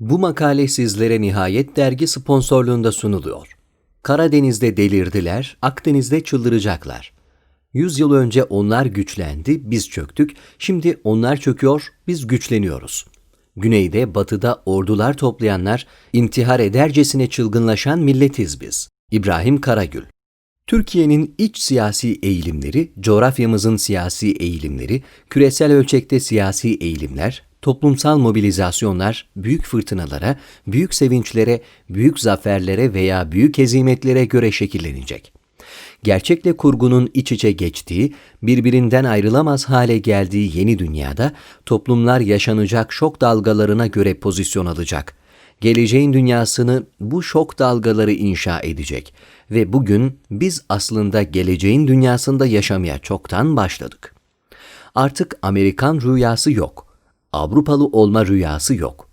Bu makale sizlere Nihayet Dergi sponsorluğunda sunuluyor. Karadeniz'de delirdiler, Akdeniz'de çıldıracaklar. Yüz yıl önce onlar güçlendi, biz çöktük. Şimdi onlar çöküyor, biz güçleniyoruz. Güneyde, batıda ordular toplayanlar, intihar edercesine çılgınlaşan milletiz biz. İbrahim Karagül Türkiye'nin iç siyasi eğilimleri, coğrafyamızın siyasi eğilimleri, küresel ölçekte siyasi eğilimler, toplumsal mobilizasyonlar büyük fırtınalara, büyük sevinçlere, büyük zaferlere veya büyük hezimetlere göre şekillenecek. Gerçekle kurgunun iç içe geçtiği, birbirinden ayrılamaz hale geldiği yeni dünyada toplumlar yaşanacak şok dalgalarına göre pozisyon alacak. Geleceğin dünyasını bu şok dalgaları inşa edecek ve bugün biz aslında geleceğin dünyasında yaşamaya çoktan başladık. Artık Amerikan rüyası yok. Avrupalı olma rüyası yok.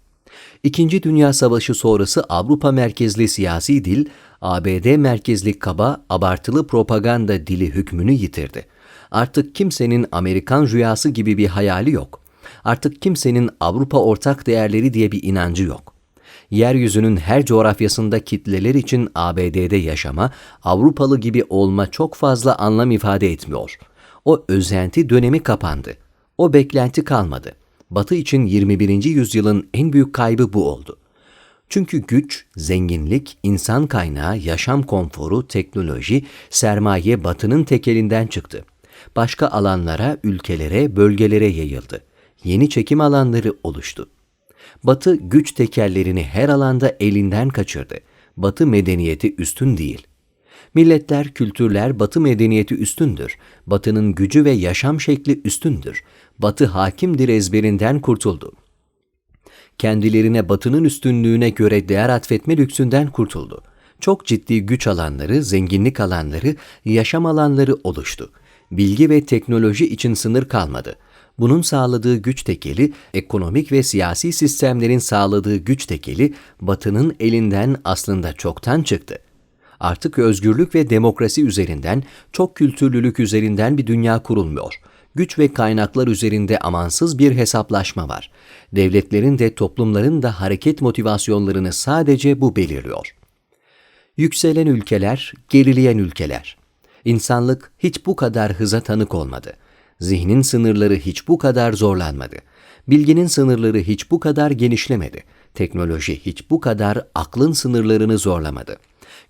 İkinci Dünya Savaşı sonrası Avrupa merkezli siyasi dil, ABD merkezli kaba, abartılı propaganda dili hükmünü yitirdi. Artık kimsenin Amerikan rüyası gibi bir hayali yok. Artık kimsenin Avrupa ortak değerleri diye bir inancı yok. Yeryüzünün her coğrafyasında kitleler için ABD'de yaşama, Avrupalı gibi olma çok fazla anlam ifade etmiyor. O özenti dönemi kapandı. O beklenti kalmadı. Batı için 21. yüzyılın en büyük kaybı bu oldu. Çünkü güç, zenginlik, insan kaynağı, yaşam konforu, teknoloji, sermaye batının tekelinden çıktı. Başka alanlara, ülkelere, bölgelere yayıldı. Yeni çekim alanları oluştu. Batı güç tekerlerini her alanda elinden kaçırdı. Batı medeniyeti üstün değil. Milletler, kültürler Batı medeniyeti üstündür. Batının gücü ve yaşam şekli üstündür. Batı hakimdir ezberinden kurtuldu. Kendilerine Batı'nın üstünlüğüne göre değer atfetme lüksünden kurtuldu. Çok ciddi güç alanları, zenginlik alanları, yaşam alanları oluştu. Bilgi ve teknoloji için sınır kalmadı. Bunun sağladığı güç tekeli, ekonomik ve siyasi sistemlerin sağladığı güç tekeli, Batı'nın elinden aslında çoktan çıktı. Artık özgürlük ve demokrasi üzerinden, çok kültürlülük üzerinden bir dünya kurulmuyor. Güç ve kaynaklar üzerinde amansız bir hesaplaşma var. Devletlerin de toplumların da hareket motivasyonlarını sadece bu belirliyor. Yükselen ülkeler, gerileyen ülkeler. İnsanlık hiç bu kadar hıza tanık olmadı. Zihnin sınırları hiç bu kadar zorlanmadı. Bilginin sınırları hiç bu kadar genişlemedi. Teknoloji hiç bu kadar aklın sınırlarını zorlamadı.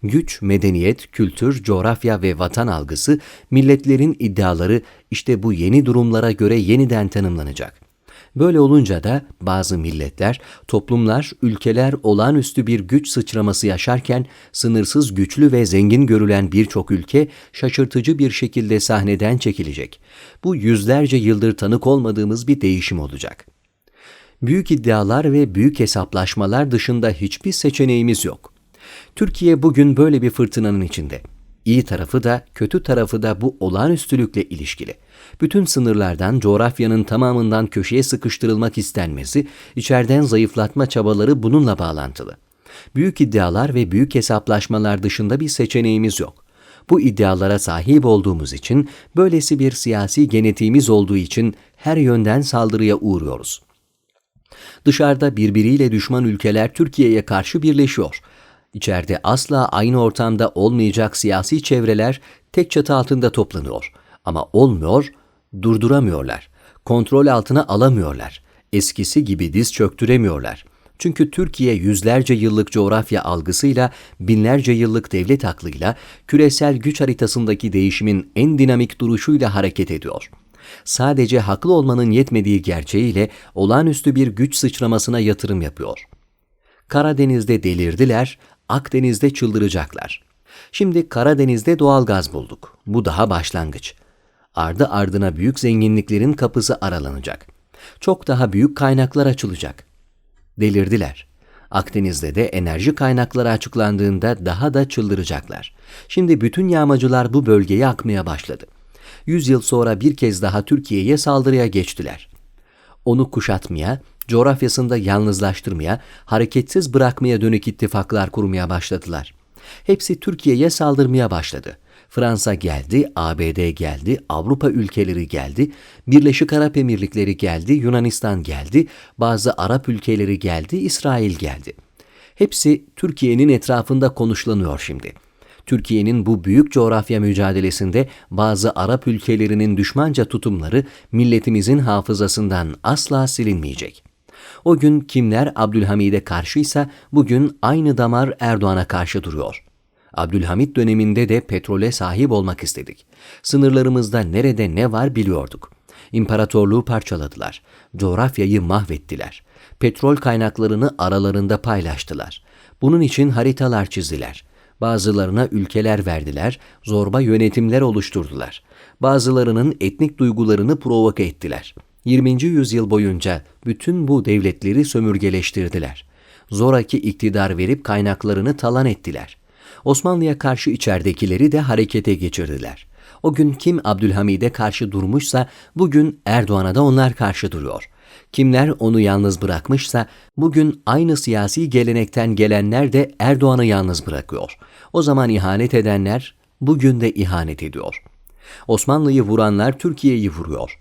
Güç, medeniyet, kültür, coğrafya ve vatan algısı, milletlerin iddiaları işte bu yeni durumlara göre yeniden tanımlanacak. Böyle olunca da bazı milletler, toplumlar, ülkeler olağanüstü bir güç sıçraması yaşarken sınırsız güçlü ve zengin görülen birçok ülke şaşırtıcı bir şekilde sahneden çekilecek. Bu yüzlerce yıldır tanık olmadığımız bir değişim olacak. Büyük iddialar ve büyük hesaplaşmalar dışında hiçbir seçeneğimiz yok. Türkiye bugün böyle bir fırtınanın içinde. İyi tarafı da kötü tarafı da bu olağanüstülükle ilişkili. Bütün sınırlardan, coğrafyanın tamamından köşeye sıkıştırılmak istenmesi, içeriden zayıflatma çabaları bununla bağlantılı. Büyük iddialar ve büyük hesaplaşmalar dışında bir seçeneğimiz yok. Bu iddialara sahip olduğumuz için, böylesi bir siyasi genetiğimiz olduğu için her yönden saldırıya uğruyoruz. Dışarıda birbiriyle düşman ülkeler Türkiye'ye karşı birleşiyor. İçeride asla aynı ortamda olmayacak siyasi çevreler tek çatı altında toplanıyor. Ama olmuyor, durduramıyorlar. Kontrol altına alamıyorlar. Eskisi gibi diz çöktüremiyorlar. Çünkü Türkiye yüzlerce yıllık coğrafya algısıyla, binlerce yıllık devlet aklıyla, küresel güç haritasındaki değişimin en dinamik duruşuyla hareket ediyor. Sadece haklı olmanın yetmediği gerçeğiyle olağanüstü bir güç sıçramasına yatırım yapıyor. Karadeniz'de delirdiler, Akdeniz'de çıldıracaklar. Şimdi Karadeniz'de doğal gaz bulduk. Bu daha başlangıç. Ardı ardına büyük zenginliklerin kapısı aralanacak. Çok daha büyük kaynaklar açılacak. Delirdiler. Akdeniz'de de enerji kaynakları açıklandığında daha da çıldıracaklar. Şimdi bütün yağmacılar bu bölgeye akmaya başladı. Yüz yıl sonra bir kez daha Türkiye'ye saldırıya geçtiler. Onu kuşatmaya, coğrafyasında yalnızlaştırmaya, hareketsiz bırakmaya dönük ittifaklar kurmaya başladılar. Hepsi Türkiye'ye saldırmaya başladı. Fransa geldi, ABD geldi, Avrupa ülkeleri geldi, Birleşik Arap Emirlikleri geldi, Yunanistan geldi, bazı Arap ülkeleri geldi, İsrail geldi. Hepsi Türkiye'nin etrafında konuşlanıyor şimdi. Türkiye'nin bu büyük coğrafya mücadelesinde bazı Arap ülkelerinin düşmanca tutumları milletimizin hafızasından asla silinmeyecek. O gün kimler Abdülhamid'e karşıysa bugün aynı damar Erdoğan'a karşı duruyor. Abdülhamit döneminde de petrole sahip olmak istedik. Sınırlarımızda nerede ne var biliyorduk. İmparatorluğu parçaladılar. Coğrafyayı mahvettiler. Petrol kaynaklarını aralarında paylaştılar. Bunun için haritalar çizdiler. Bazılarına ülkeler verdiler, zorba yönetimler oluşturdular. Bazılarının etnik duygularını provoke ettiler. 20. yüzyıl boyunca bütün bu devletleri sömürgeleştirdiler. Zoraki iktidar verip kaynaklarını talan ettiler. Osmanlı'ya karşı içeridekileri de harekete geçirdiler. O gün kim Abdülhamid'e karşı durmuşsa bugün Erdoğan'a da onlar karşı duruyor. Kimler onu yalnız bırakmışsa bugün aynı siyasi gelenekten gelenler de Erdoğan'ı yalnız bırakıyor. O zaman ihanet edenler bugün de ihanet ediyor. Osmanlı'yı vuranlar Türkiye'yi vuruyor.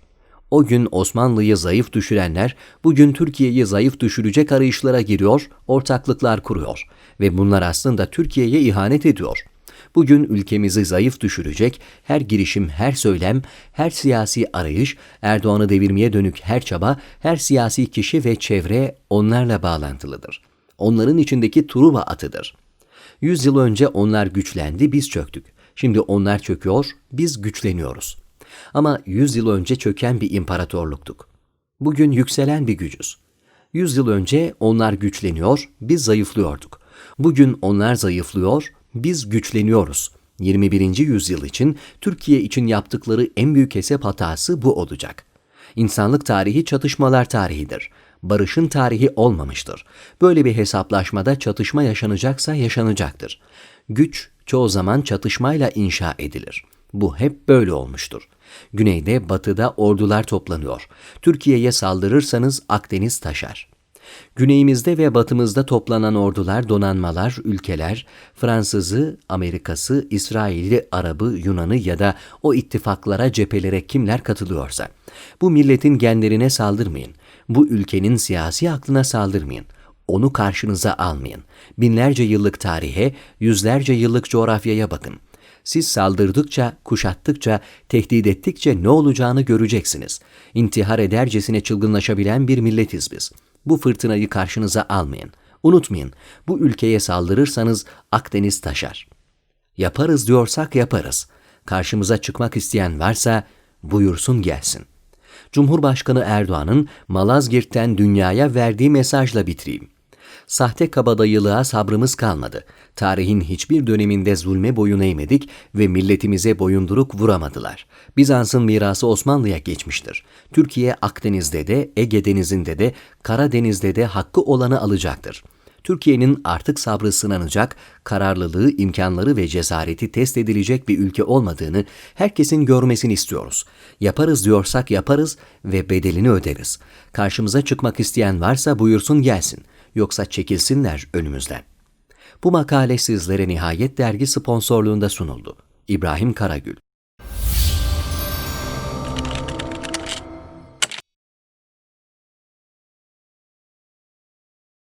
O gün Osmanlı'yı zayıf düşürenler bugün Türkiye'yi zayıf düşürecek arayışlara giriyor, ortaklıklar kuruyor ve bunlar aslında Türkiye'ye ihanet ediyor. Bugün ülkemizi zayıf düşürecek her girişim, her söylem, her siyasi arayış, Erdoğan'ı devirmeye dönük her çaba, her siyasi kişi ve çevre onlarla bağlantılıdır. Onların içindeki Truva atıdır. Yüz yıl önce onlar güçlendi, biz çöktük. Şimdi onlar çöküyor, biz güçleniyoruz.'' Ama yüz yıl önce çöken bir imparatorluktuk. Bugün yükselen bir gücüz. Yüz yıl önce onlar güçleniyor, biz zayıflıyorduk. Bugün onlar zayıflıyor, biz güçleniyoruz. 21. yüzyıl için Türkiye için yaptıkları en büyük hesap hatası bu olacak. İnsanlık tarihi çatışmalar tarihidir. Barışın tarihi olmamıştır. Böyle bir hesaplaşmada çatışma yaşanacaksa yaşanacaktır. Güç çoğu zaman çatışmayla inşa edilir. Bu hep böyle olmuştur. Güneyde, batıda ordular toplanıyor. Türkiye'ye saldırırsanız Akdeniz taşar. Güneyimizde ve batımızda toplanan ordular, donanmalar, ülkeler, Fransızı, Amerikası, İsrail'i, Arabı, Yunan'ı ya da o ittifaklara, cephelere kimler katılıyorsa. Bu milletin genlerine saldırmayın. Bu ülkenin siyasi aklına saldırmayın. Onu karşınıza almayın. Binlerce yıllık tarihe, yüzlerce yıllık coğrafyaya bakın. Siz saldırdıkça, kuşattıkça, tehdit ettikçe ne olacağını göreceksiniz. İntihar edercesine çılgınlaşabilen bir milletiz biz. Bu fırtınayı karşınıza almayın. Unutmayın, bu ülkeye saldırırsanız Akdeniz taşar. Yaparız diyorsak yaparız. Karşımıza çıkmak isteyen varsa buyursun gelsin. Cumhurbaşkanı Erdoğan'ın Malazgirt'ten dünyaya verdiği mesajla bitireyim. Sahte kabadayılığa sabrımız kalmadı. Tarihin hiçbir döneminde zulme boyun eğmedik ve milletimize boyunduruk vuramadılar. Bizans'ın mirası Osmanlı'ya geçmiştir. Türkiye Akdeniz'de de, Ege Denizi'nde de, Karadeniz'de de hakkı olanı alacaktır. Türkiye'nin artık sabrı sınanacak, kararlılığı, imkanları ve cesareti test edilecek bir ülke olmadığını herkesin görmesini istiyoruz. Yaparız diyorsak yaparız ve bedelini öderiz. Karşımıza çıkmak isteyen varsa buyursun gelsin yoksa çekilsinler önümüzden. Bu makale sizlere Nihayet Dergi sponsorluğunda sunuldu. İbrahim Karagül